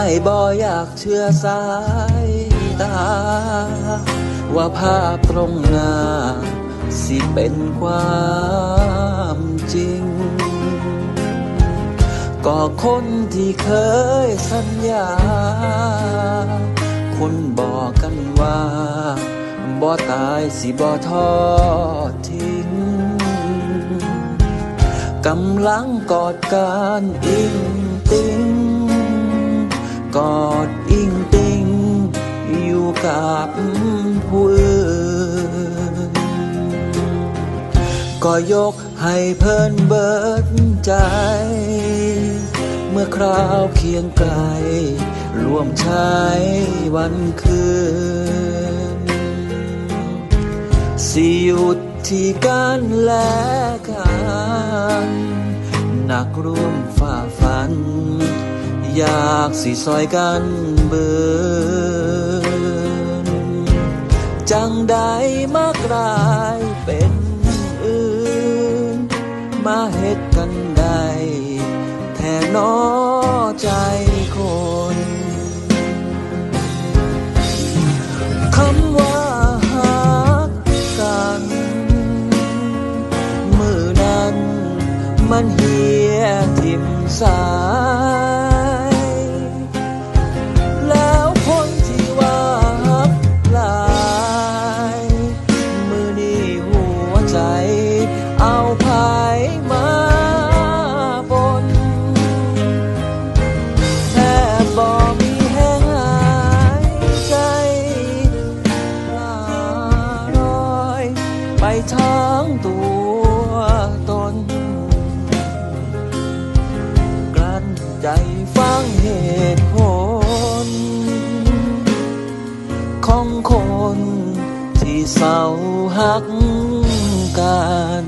อ้ายบ่อยากเชื่อสายตา ว่าภาพตรงหน้า สิเป็นความจริง ก็คนที่เคยสัญญา คนบอกกันว่า บ่ตายสิบ่ทอดทิ้งกำลังกอดการอิงติง กอดอิงติงอยู่กับผู้อื่น ก็ยกให้เพิ่นเบิดใจ เมื่อคราวเคียงไกลร่วมใช้วันคืน สิหยุดที่การและกัน นักร่วมฝ่าฟัน อยากสิซอยกันเบินจังใดมากลายเป็นอื่น มาเฮ็ดกันได้แทนน้อใจคนคำว่าหักกันมือนั้นมันเหียทิมสา คน ที่เศร้าหักกัน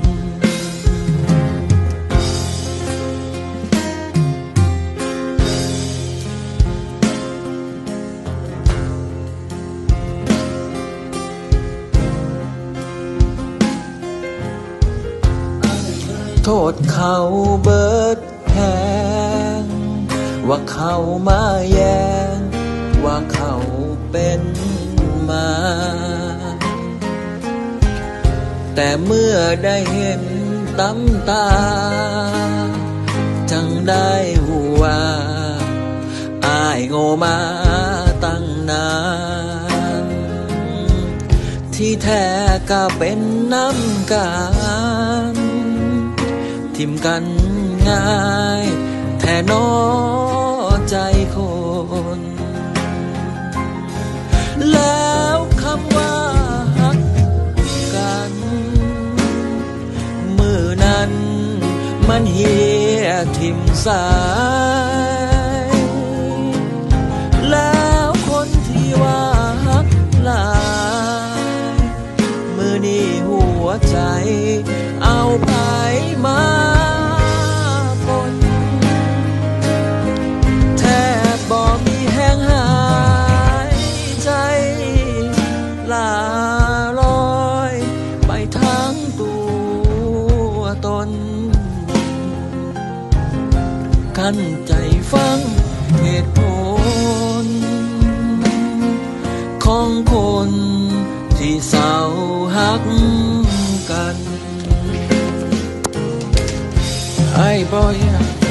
โทษเขาเบิดแพงว่าเขามาแยง ว่าเขาเป็น มา แต่เมื่อได้เห็นตำตา จังได้หูว่าอายโง่มาตั้งนาน ที่แท้ก็เป็นน้ำกันทิมกันง่าย แท่นอ มันเฮียทิมสาย แล้วคนที่ว่าหักลายมือนี้หัวใจ เอาไปมา กันใจฟังเหตุผล ของคนที่เศร้าหักกันไอ้บอย